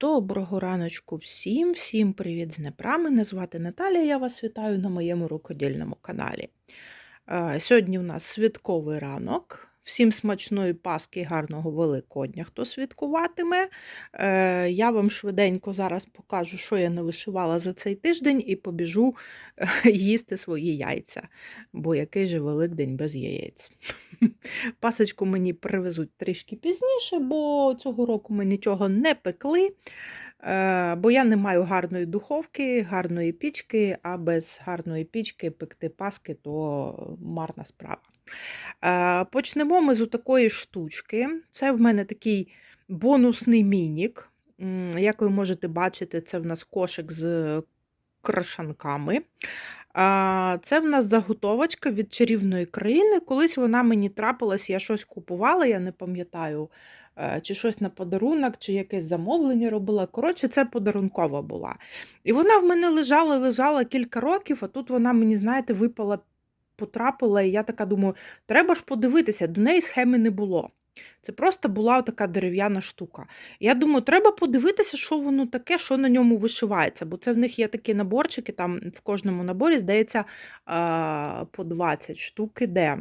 Доброго раночку всім, всім привіт з Днепра. Мене звати Наталія, я вас вітаю на моєму рукодільному каналі. Е, Сьогодні у нас святковий ранок. Всім смачної Паски і гарного Великодня, хто святкуватиме. Е, Я вам швиденько зараз покажу, що я не вишивала за цей тиждень, і побіжу е, їсти свої яйця. Бо який же Великдень без яєць. Пасочку мені привезуть трішки пізніше, бо цього року ми нічого не пекли. Е, Бо я не маю гарної духовки, гарної пічки, а без гарної пічки пекти паски то марна справа. Е, Почнемо ми з такої штучки. Це в мене такий бонусний мінік. Як ви можете бачити, це в нас кошик з крашанками. Це в нас заготовочка від чарівної країни. Колись вона мені трапилась, я щось купувала, я не пам'ятаю, е, чи щось на подарунок, чи якесь замовлення робила. Коротше, це подарункова була. І вона в мене лежала, лежала кілька років, а тут вона мені, знаєте, випала, потрапила, і я така думаю, треба ж подивитися, до неї схеми не було. Це просто була така дерев'яна штука. Я думаю, треба подивитися, що воно таке, що на ньому вишивається. Бо це в них є такі наборчики, там в кожному наборі, здається, по 20 штук іде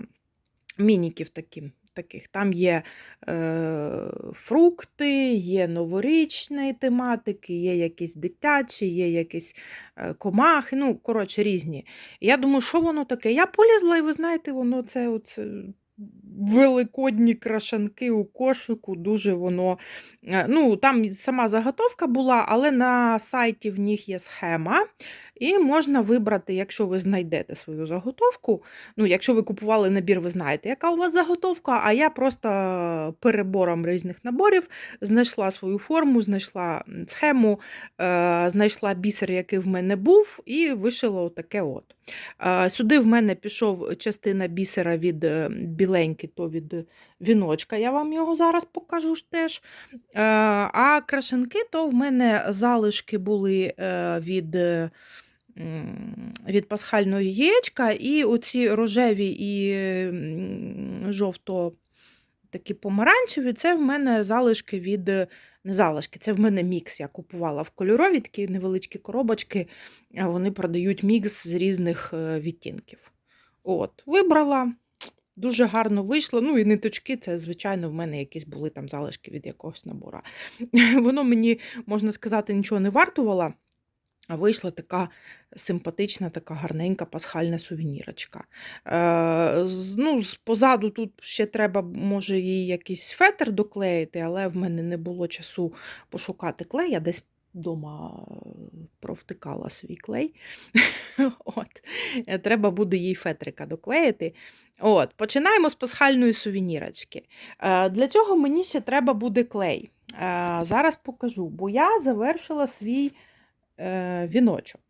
мініків такі, таких. Там є е, фрукти, є новорічні тематики, є якісь дитячі, є якісь е, комахи, ну, коротше, різні. Я думаю, що воно таке? Я полізла, і ви знаєте, воно це. Оце, великодні крашанки у кошику, дуже воно. е, Ну, Там сама заготовка була, але на сайті в них є схема. І можна вибрати, якщо ви знайдете свою заготовку. Ну, Якщо ви купували набір, ви знаєте, яка у вас заготовка, а я просто перебором різних наборів знайшла свою форму, знайшла схему, е, знайшла бісер, який в мене був, і вишила отаке от. Е, Сюди в мене пішов частина бісера від е, біленьки, то від віночка. Я вам його зараз покажу теж. А крашенки, то в мене залишки були від. Від пасхального яєчка, і оці рожеві і жовто такі помаранчеві, це в мене залишки від не залишки, це в мене мікс. Я купувала в кольорові такі невеличкі коробочки, вони продають мікс з різних е, відтінків. От, Вибрала, дуже гарно вийшло. Ну і ниточки, це, звичайно, в мене якісь були там залишки від якогось набора. Воно мені, можна сказати, нічого не вартувало. А вийшла така симпатична, така гарненька пасхальна сувенірочка. Е, ну, позаду тут ще треба, може, їй якийсь фетр доклеїти, але в мене не було часу пошукати клей. Я десь вдома провтикала свій клей. От. Е, Треба буде їй фетрика доклеїти. От. Починаємо з пасхальної сувенірочки. Е, Для цього мені ще треба буде клей. Е, Зараз покажу, бо я завершила свій е, віночок.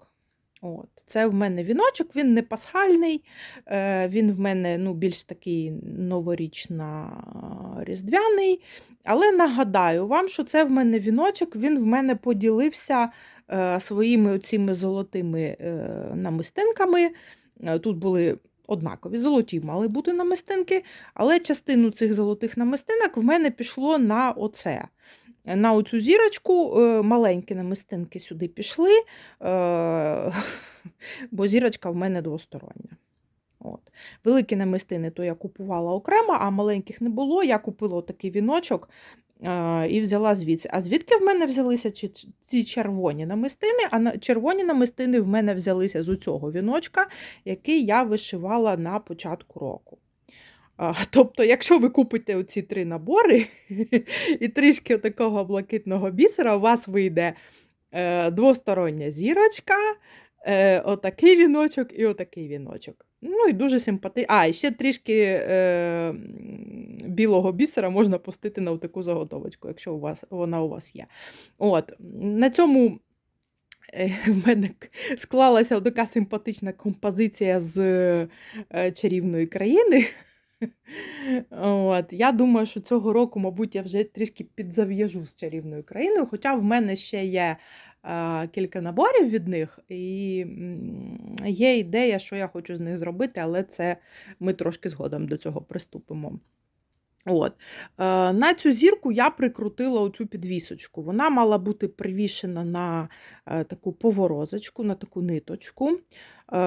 От. Це в мене віночок, він не пасхальний, е, він в мене ну, більш такий новорічно-різдвяний. Але нагадаю вам, що це в мене віночок, він в мене поділився е, своїми оціми золотими е, намистинками. Е, Тут були однакові, золоті мали бути намистинки, але частину цих золотих намистинок в мене пішло на оце. На оцю зірочку е, маленькі намистинки сюди пішли, е, бо зірочка в мене двостороння. От. Великі намистини то я купувала окремо, а маленьких не було. Я купила такий віночок е, і взяла звідси. А звідки в мене взялися ці червоні намистини? А червоні намистини в мене взялися з цього віночка, який я вишивала на початку року. Тобто, якщо ви купите оці три набори і трішки такого блакитного бісера, у вас вийде е, двостороння зірочка, е, отакий віночок і отакий віночок. Ну і дуже симпатично. А, і ще трішки е, білого бісера можна пустити на таку заготовочку, якщо у вас, вона у вас є. От, на цьому. е, В мене склалася така симпатична композиція з е, чарівної країни. От, я думаю, що цього року, мабуть, я вже трішки підзав'яжу з чарівною країною, хоча в мене ще є е, кілька наборів від них, і є ідея, що я хочу з них зробити, але це ми трошки згодом до цього приступимо. От. Е, На цю зірку я прикрутила оцю підвісочку. Вона мала бути привішена на е, таку поворозочку, на таку ниточку. Е,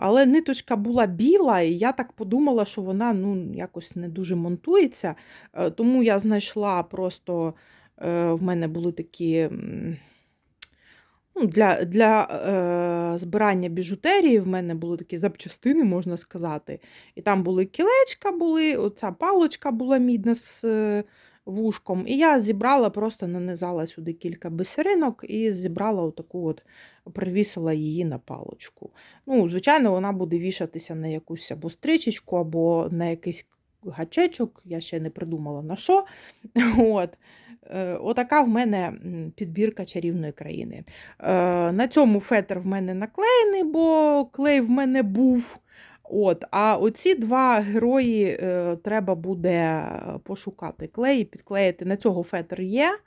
Але ниточка була біла, і я так подумала, що вона ну, якось не дуже монтується. Е, Тому я знайшла просто е, в мене були такі. Ну, для для е, збирання біжутерії в мене були такі запчастини, можна сказати. І там були кілечка, були, оця палочка була мідна з вушком. І я зібрала, просто нанизала сюди кілька бисеринок і зібрала отаку от, привісила її на палочку. Ну, Звичайно, вона буде вішатися на якусь або стрічечку, або на якийсь гачечок. Я ще не придумала на що. От. Е, Отака в мене підбірка чарівної країни. Е, На цьому фетр в мене наклеєний, бо клей в мене був. От, А оці два герої е, треба буде пошукати клей і підклеїти. На цього фетр є.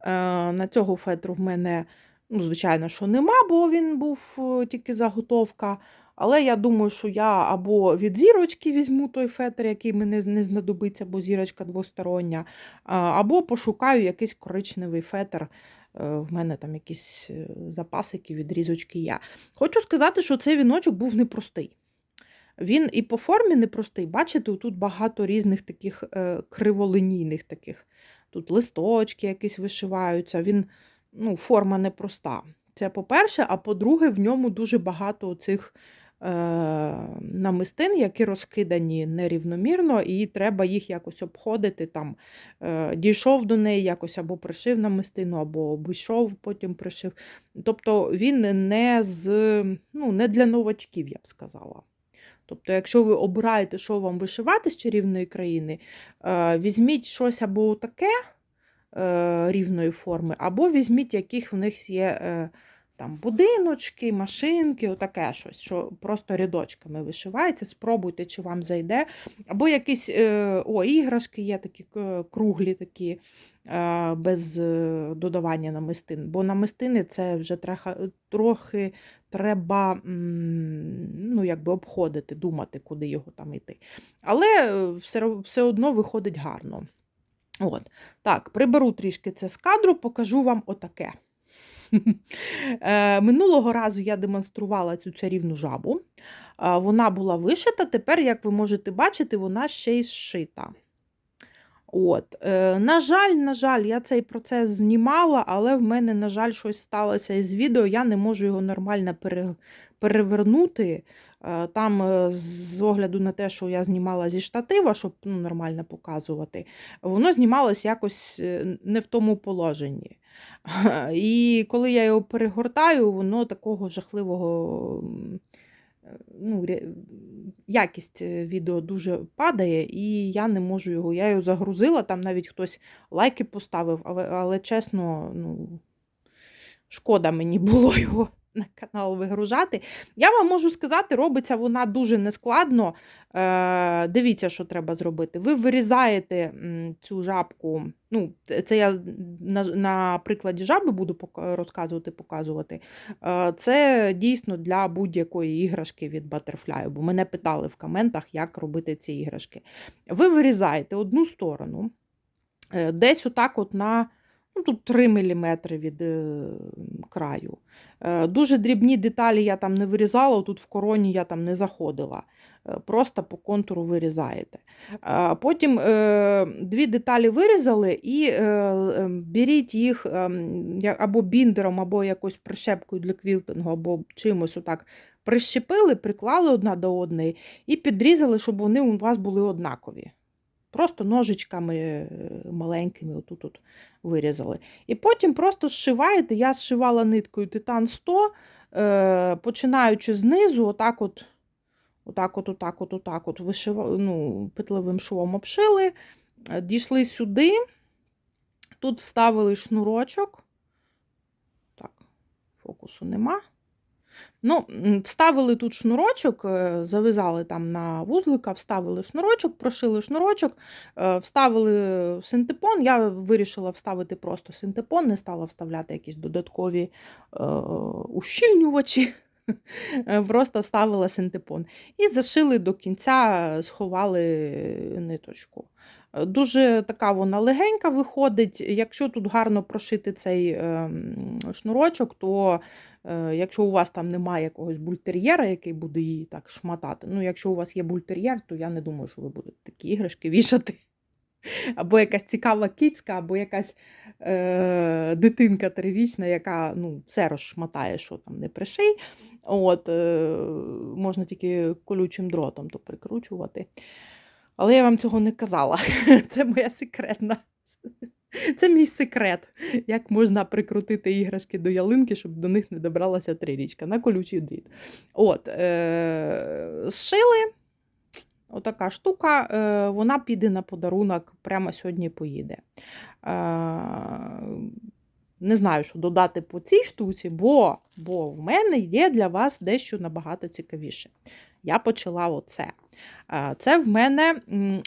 Е, На цього фетру в мене, ну, звичайно, що нема, бо він був е, тільки заготовка. Але я думаю, що я або від зірочки візьму той фетр, який мені не знадобиться, бо зірочка двостороння, або пошукаю якийсь коричневий фетр. Е, В мене там якісь е, запасики, відрізочки є. Хочу сказати, що цей віночок був непростий. Він і по формі непростий. Бачите, тут багато різних таких е, криволинійних таких. Тут листочки якісь вишиваються. Він, ну, Форма непроста. Це по-перше, а по-друге, в ньому дуже багато цих е, намистин, які розкидані нерівномірно, і треба їх якось обходити. Там е, Дійшов до неї якось або пришив намистину, або обійшов, потім пришив. Тобто він не, з, ну, не для новачків, я б сказала. Тобто, якщо ви обираєте, що вам вишивати з чарівної країни, е, візьміть щось або таке е, рівної форми, або візьміть, яких в них є е, там будиночки, машинки, отаке щось, що просто рядочками вишивається. Спробуйте, чи вам зайде. Або якісь о, іграшки є такі круглі, такі, без додавання намистин. Бо намистини це вже трохи треба ну, якби обходити, думати, куди його там йти. Але е, все, все одно виходить гарно. От. Так, приберу трішки це з кадру, покажу вам отаке. Е, Минулого разу я демонструвала цю чарівну жабу. Е, Вона була вишита, тепер, як ви можете бачити, вона ще й зшита. От. Е, На жаль, на жаль, я цей процес знімала, але в мене, на жаль, щось сталося із відео. Я не можу його нормально пере, перевернути. Е, Там, е, з огляду на те, що я знімала зі штатива, щоб ну, нормально показувати, воно знімалось якось е, не в тому положенні. І коли я його перегортаю, воно такого жахливого. Ну, якість е, відео дуже падає, і я не можу його. Я його загрузила, там навіть хтось лайки поставив, але, але чесно, ну, шкода мені було його на канал вигружати. Я вам можу сказати, робиться вона дуже нескладно. Е, дивіться, що треба зробити. Ви вирізаєте цю жабку. Ну, це я на, на прикладі жаби буду розказувати, показувати. Е, Це дійсно для будь-якої іграшки від Butterfly, бо мене питали в коментах, як робити ці іграшки. Ви вирізаєте одну сторону, е, десь отак от на ну, тут 3 мм від е, краю. Е, Дуже дрібні деталі я там не вирізала, тут в короні я там не заходила. Е, Просто по контуру вирізаєте. Потім дві деталі вирізали і е, е, беріть їх е, або біндером, або якось прищепкою для квілтингу, або чимось отак прищепили, приклали одна до одної і підрізали, щоб вони у вас були однакові. Просто ножичками е, маленькими отут от вирізали. І потім просто зшиваєте. Я зшивала ниткою Титан 100, е, починаючи знизу, отак от, отак от, отак от, отак от вишива, ну, петлевим швом обшили, е, дійшли сюди, тут вставили шнурочок. Так, фокусу нема. Ну, вставили тут шнурочок, е, зав'язали там на вузлика, вставили шнурочок, прошили шнурочок, е, вставили синтепон. Я вирішила вставити просто синтепон, не стала вставляти якісь додаткові е, ущільнювачі. Е, Просто вставила синтепон. І зашили до кінця, сховали ниточку. Дуже така вона легенька виходить. Якщо тут гарно прошити цей ем, шнурочок, то е, якщо у вас там немає якогось бультер'єра, який буде її так шматати, ну якщо у вас є бультер'єр, то я не думаю, що ви будете такі іграшки вішати. Або якась цікава кіцька, або якась е, дитинка трирічна, яка ну, все розшматає, що там не приший. От, е, можна тільки колючим дротом то прикручувати. Але я вам цього не казала. Це моя секретна. Це мій секрет, як можна прикрутити іграшки до ялинки, щоб до них не добралася трирічка на колючий дріт. От, е- зшили. Отака штука, е, вона піде на подарунок, прямо сьогодні поїде. Е, не знаю, що додати по цій штуці, бо, бо в мене є для вас дещо набагато цікавіше. Я почала оце. Е, Це в мене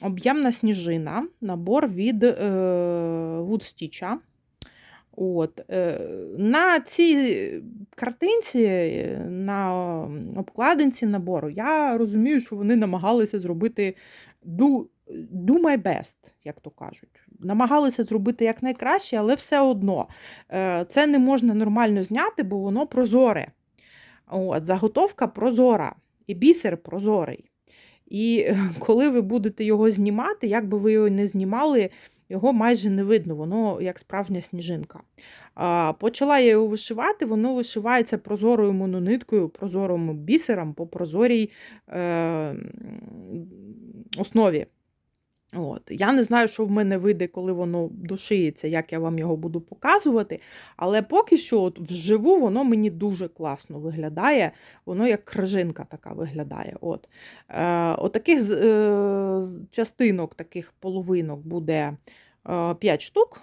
об'ємна сніжина, набор від е, Woodstitch. От, е, на цій картинці, е, на обкладинці набору, я розумію, що вони намагалися зробити do, do my best, як то кажуть. Намагалися зробити якнайкраще, але все одно е, це не можна нормально зняти, бо воно прозоре. От, Заготовка прозора, і бісер прозорий. І коли ви будете його знімати, як би ви його не знімали, його майже не видно, воно як справжня сніжинка. Почала я його вишивати, воно вишивається прозорою монониткою, прозорим бісером по прозорій е, основі. От. Я не знаю, що в мене вийде, коли воно дошиється, як я вам його буду показувати. Але поки що, от вживу, воно мені дуже класно виглядає. Воно як крижинка така виглядає. От. Е, Отаких з- е, частинок, таких половинок буде е, 5 штук.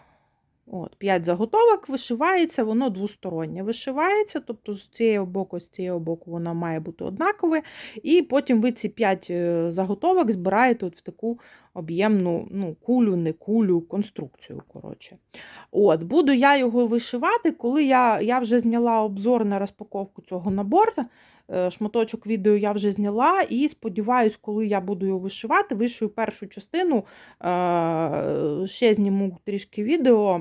От, 5 заготовок вишивається, воно двостороннє вишивається, тобто з цієї боку, з цієї боку воно має бути однакове. І потім ви ці 5 заготовок збираєте от в таку об'ємну ну, кулю, не кулю, конструкцію. коротше. От, Буду я його вишивати, коли я, я вже зняла обзор на розпаковку цього набору. е, Шматочок відео я вже зняла, і сподіваюсь, коли я буду його вишивати, вишию першу частину, е, ще зніму трішки відео.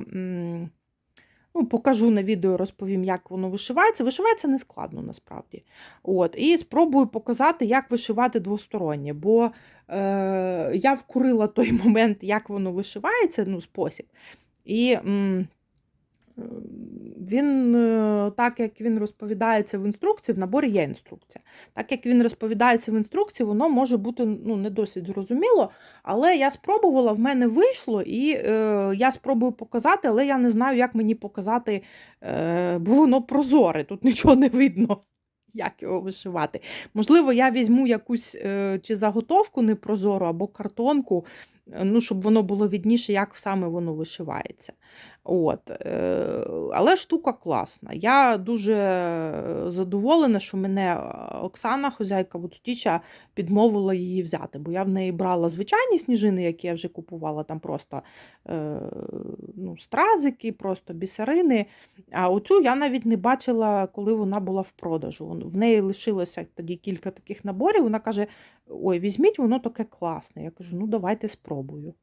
Ну, покажу на відео, розповім, як воно вишивається. Вишивається не складно насправді. От, І спробую показати, як вишивати двостороннє. Бо е, я вкурила той момент, як воно вишивається, ну, спосіб. І м, він, е, так як він розповідається в інструкції, в наборі є інструкція. Так як він розповідається в інструкції, воно може бути ну, не досить зрозуміло. Але я спробувала, в мене вийшло, і е, я спробую показати, але я не знаю, як мені показати, е, бо воно прозоре, тут нічого не видно. Як його вишивати? Можливо, я візьму якусь е, чи заготовку непрозору або картонку, ну, щоб воно було відніше, як саме воно вишивається. От. Е, але штука класна. Я дуже задоволена, що мене Оксана, хозяйка Вудстіча, підмовила її взяти, бо я в неї брала звичайні сніжини, які я вже купувала, там просто е, ну, стразики, просто бісерини. А оцю я навіть не бачила, коли вона була в продажу. В неї лишилося тоді кілька таких наборів. Вона каже: Ой, візьміть, воно таке класне. Я кажу, ну давайте спробую.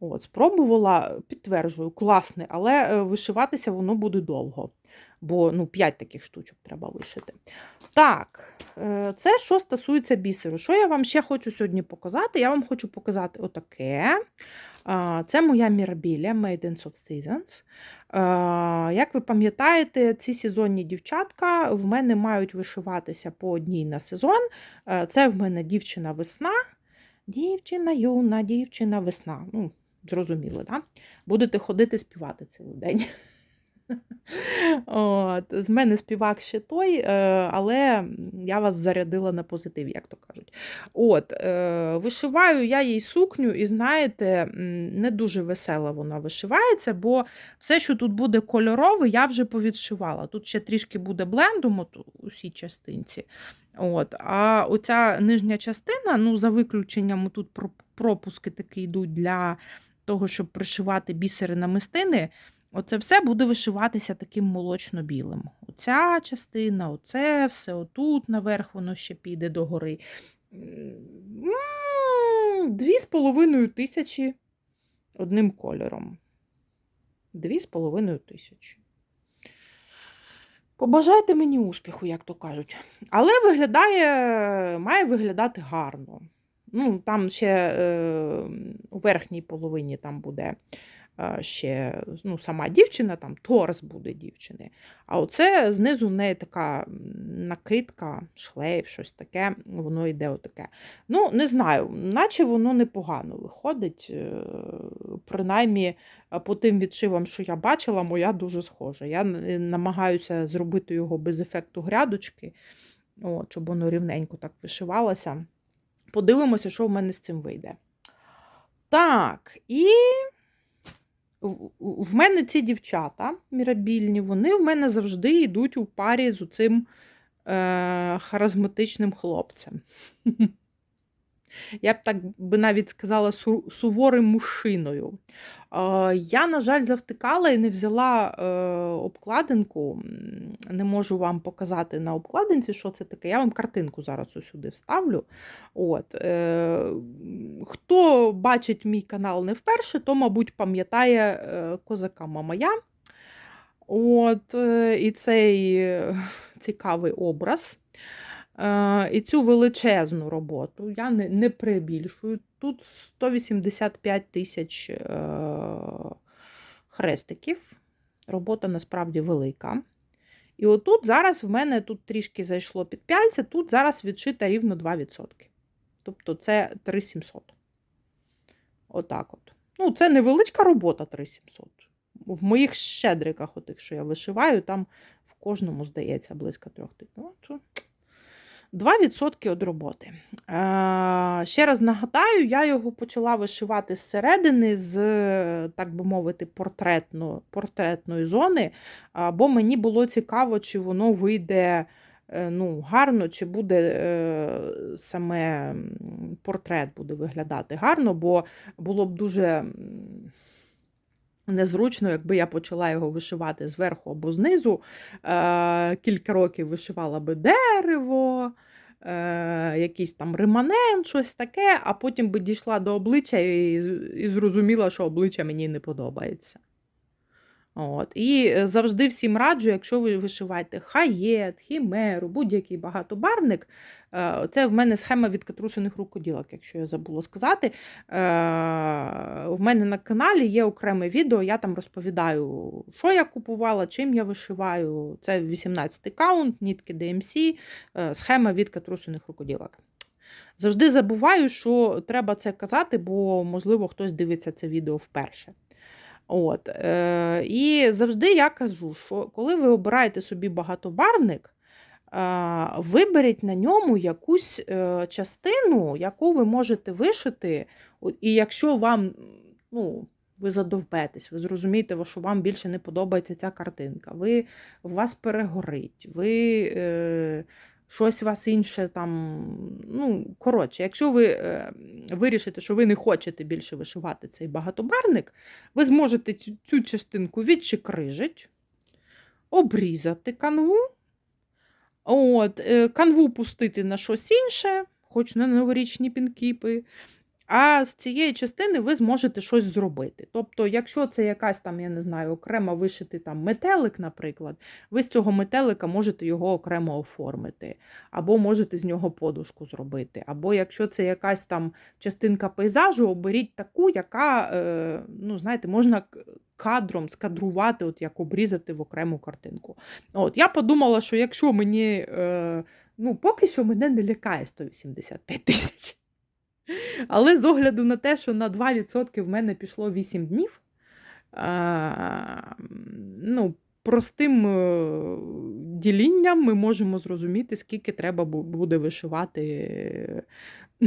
От, спробувала, підтверджую, класне, але е, вишиватися воно буде довго. Бо ну, 5 таких штучок треба вишити. Так, е, це що стосується бісеру. Що я вам ще хочу сьогодні показати? Я вам хочу показати отаке. Це моя мірабіля Made in Soft Seasons. Як ви пам'ятаєте, ці сезонні дівчатка в мене мають вишиватися по одній на сезон. Це в мене дівчина весна. Дівчина, юна, дівчина, весна. Ну, зрозуміло, да? Будете ходити співати цілий день. От, з мене співак ще той, е, але я вас зарядила на позитив, як то кажуть. От, е, Вишиваю я їй сукню, і знаєте, не дуже весела вона вишивається, бо все, що тут буде кольорове, я вже повідшивала. Тут ще трішки буде блендом от, цій частинці. От, а оця нижня частина, ну, за виключенням, тут пропуски такі йдуть для того, щоб пришивати бісери на мистини. Оце все буде вишиватися таким молочно-білим. Оця частина, оце все, отут наверх воно ще піде догори. Дві з половиною тисячі одним кольором. Дві з половиною тисячі. Побажайте мені успіху, як то кажуть. Але виглядає, має виглядати гарно. Ну, там ще е, у верхній половині там буде ще ну, сама дівчина, там торс буде дівчини. А оце знизу в неї така накидка, шлейф, щось таке, воно йде отаке. Ну, не знаю, наче воно непогано виходить. е, Принаймні, по тим відшивам, що я бачила, моя дуже схожа. Я намагаюся зробити його без ефекту грядочки, от, щоб воно рівненько так вишивалося. Подивимося, що в мене з цим вийде. Так, і в- мене ці дівчата мірабільні, вони в мене завжди йдуть у парі з цим е, харизматичним хлопцем. Я б так би навіть сказала суворим мужчиною. Е, Я, на жаль, завтикала і не взяла е, обкладинку. Не можу вам показати на обкладинці, що це таке. Я вам картинку зараз ось сюди вставлю. От. Е, Хто бачить мій канал не вперше, то, мабуть, пам'ятає козака Мамая. От, і цей цікавий образ. Е, І цю величезну роботу я не, не перебільшую. Тут 185 тисяч е, хрестиків. Робота насправді велика. І отут зараз в мене тут трішки зайшло під пяльця, тут зараз відшита рівно 2%. Тобто це 3700. Отак от. Ну, це невеличка робота 3700. В моїх щедриках, отих, що я вишиваю, там в кожному, здається, близько трьох тисяч. Ну, то 2% від роботи. Е, ще раз нагадаю, я його почала вишивати зсередини, з, так би мовити, портретно, портретної зони, бо мені було цікаво, чи воно вийде е, ну, гарно, чи буде е, саме портрет буде виглядати гарно, бо було б дуже. Незручно, якби я почала його вишивати зверху або знизу. Е, кілька років вишивала би дерево, е, якийсь там реманент, щось таке, а потім би дійшла до обличчя і, і зрозуміла, що обличчя мені не подобається. От. І е, завжди всім раджу, якщо ви вишиваєте хаєт, хімеру, будь-який багатобарвник. е, Це в мене схема від катрусиних рукоділок, якщо я забула сказати. Е, В мене на каналі є окреме відео, я там розповідаю, що я купувала, чим я вишиваю. Це 18 каунт, нітки DMC, е, схема від катрусиних рукоділок. Завжди забуваю, що треба це казати, бо, можливо, хтось дивиться це відео вперше. От, е, І завжди я кажу, що коли ви обираєте собі багатобарвник, виберіть на ньому якусь е, частину, яку ви можете вишити. І якщо вам ну, ви задовбетесь, ви зрозумієте, що вам більше не подобається ця картинка, ви, вас перегорить, ви. Е, Щось вас інше там. Ну, коротше, якщо ви е, вирішите, що ви не хочете більше вишивати цей багатобарник, ви зможете цю, цю частинку відчикрижити, обрізати канву, от, е, канву пустити на щось інше, хоч на новорічні пінкіпи. А з цієї частини ви зможете щось зробити. Тобто, якщо це якась там, я не знаю, окремо вишитий там метелик, наприклад, ви з цього метелика можете його окремо оформити, або можете з нього подушку зробити. Або якщо це якась там частинка пейзажу, оберіть таку, яка, е, ну, знаєте, можна кадром скадрувати, от як обрізати в окрему картинку. От, я подумала, що якщо мені, е, ну, поки що мене не лякає 185 тисяч. Але з огляду на те, що на 2% в мене пішло 8 днів, а, ну, простим е, ділінням ми можемо зрозуміти, скільки треба буде вишивати е,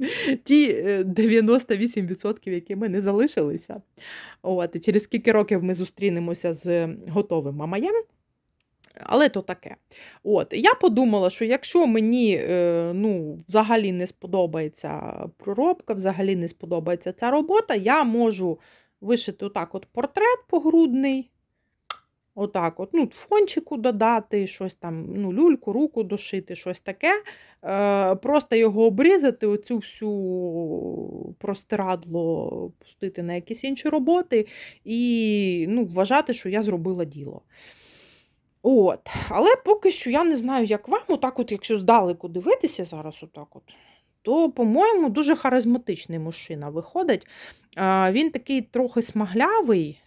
ті е, 98%, які ми не залишилися. От, через скільки років ми зустрінемося з готовим мамаєм. Але то таке. От, я подумала, що якщо мені е, ну, взагалі не сподобається проробка, взагалі не сподобається ця робота, я можу вишити отак от портрет погрудний. Отак, от, ну, фончику додати, щось там, ну, люльку, руку дошити, щось таке. Е, Просто його обрізати, оцю всю простирадло пустити на якісь інші роботи і ну, вважати, що я зробила діло. От. Але поки що я не знаю, як вам, отак, от, якщо здалеку дивитися зараз, отак от, то, по-моєму, дуже харизматичний мужчина виходить. А, Він такий трохи смаглявий.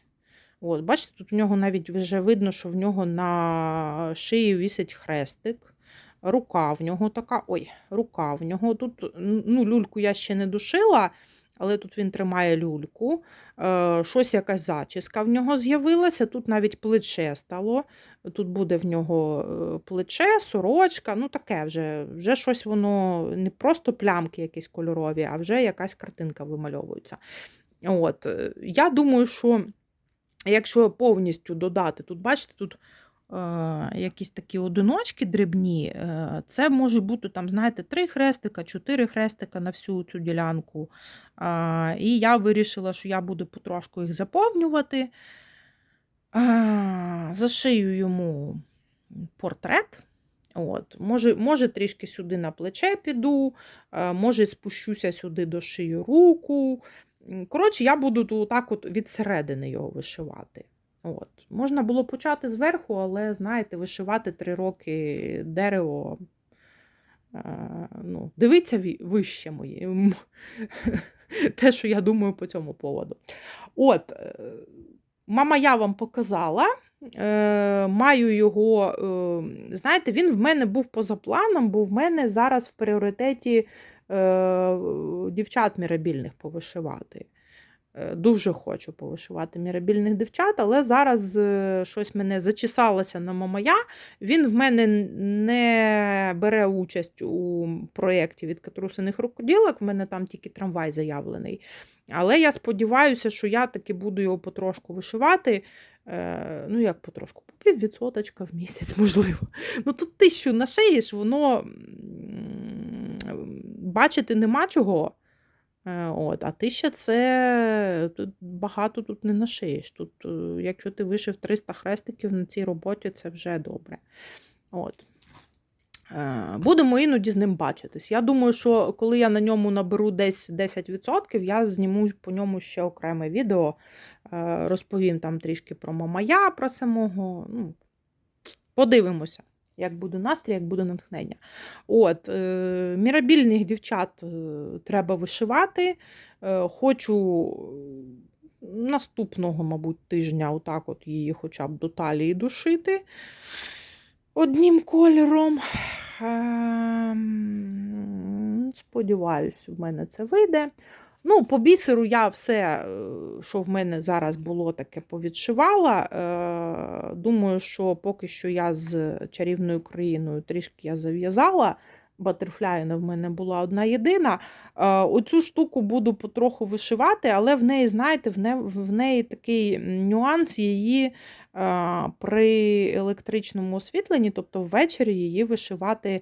От, Бачите, тут в нього навіть вже видно, що в нього на шиї вісить хрестик. Рука в нього така. Ой, рука в нього тут. ну, Люльку я ще не душила, але тут він тримає люльку. Е, Щось якась зачіска в нього з'явилася. Тут навіть плече стало. Тут буде в нього е, плече, сорочка. Ну, таке вже вже щось воно не просто плямки якісь кольорові, а вже якась картинка вимальовується. От, е, Я думаю, що. Якщо повністю додати, тут, бачите, тут е, якісь такі одиночки дрібні, е, це може бути, там, знаєте, три хрестика, чотири хрестика на всю цю ділянку. Е, і я вирішила, що я буду потрошку їх заповнювати. Зашию йому портрет. От, Може, може, трішки сюди на плече піду, може, спущуся сюди до шию руку. Коротше, я буду так от від середини його вишивати. От. Можна було почати зверху, але, знаєте, вишивати три роки дерево. ну, Дивиться вище моє. Те, що я думаю по цьому поводу. От, е, мама, я вам показала. Е, Маю його, е, знаєте, він в мене був поза планом, бо в мене зараз в пріоритеті Е, дівчат мірабільних повишивати. Дуже хочу повишивати мірабільних дівчат, але зараз щось мене зачесалося на мамая. Він в мене не бере участь у проєкті від катрусиних рукоділок, в мене там тільки трамвай заявлений. Але я сподіваюся, що я таки буду його потрошку вишивати. Ну, як потрошку, по піввідсоточка в місяць, можливо. Ну, тут тисячу нашиєш, воно бачити нема чого. Е, от, А тисяча це тут багато тут не нашиєш. Тут, е, Якщо ти вишив 300 хрестиків на цій роботі, це вже добре. От. Е, будемо іноді з ним бачитись. Я думаю, що коли я на ньому наберу десь 10%, я зніму по ньому ще окреме відео. Розповім там трішки про Мамая, про самого. Ну, Подивимося як буде настрій, як буде натхнення. От, е, Мірабільних дівчат е, треба вишивати. Е, хочу наступного, мабуть, тижня отак от її хоча б до талії душити одним кольором. Ем, сподіваюсь, в мене це вийде. Ну, По бісеру я все, е, що в мене зараз було, таке повідшивала. Е, думаю, що поки що я з чарівною країною трішки я зав'язала. Батерфляїна в мене була одна єдина. Е, оцю штуку буду потроху вишивати, але в неї, знаєте, в неї, в неї такий нюанс її при електричному освітленні, тобто ввечері її вишивати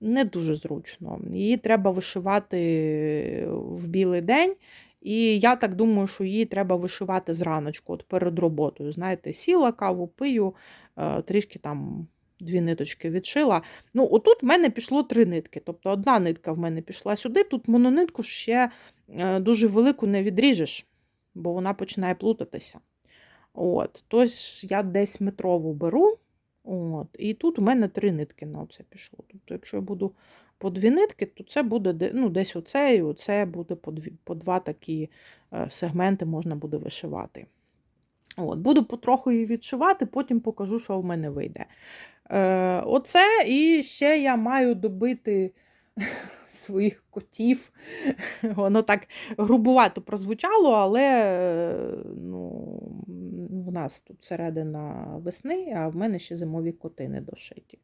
не дуже зручно. Її треба вишивати в білий день. І я так думаю, що її треба вишивати зраночку, от перед роботою. Знаєте, сіла, каву пию, е, трішки там дві ниточки відшила. Ну, Отут в мене пішло три нитки. Тобто одна нитка в мене пішла сюди, тут мононитку ще е, дуже велику не відріжеш, бо вона починає плутатися. От, Тож я десь метрову беру. От. І тут у мене три нитки на це пішло. Тобто, якщо я буду по дві нитки, то це буде ну, десь оце і оце буде по дві, по два такі е, сегменти можна буде вишивати. От, Буду потроху її відшивати, потім покажу, що в мене вийде. Е, Оце і ще я маю добити своїх котів. Воно так грубувато прозвучало, але ну, в нас тут середина весни, а в мене ще зимові коти не дошиті.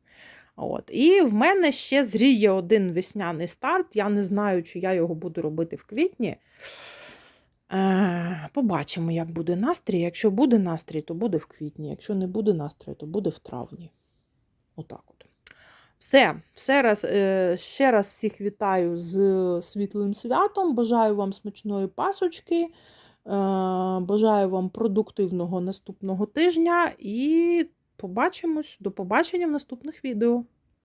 От. І в мене ще зріє один весняний старт. Я не знаю, чи я його буду робити в квітні. Е, Побачимо, як буде настрій. Якщо буде настрій, то буде в квітні. Якщо не буде настрою, то буде в травні. Отак от. Все, все раз, е, ще раз всіх вітаю з світлим святом. Бажаю вам смачної пасочки. Бажаю вам продуктивного наступного тижня і побачимось. До побачення в наступних відео.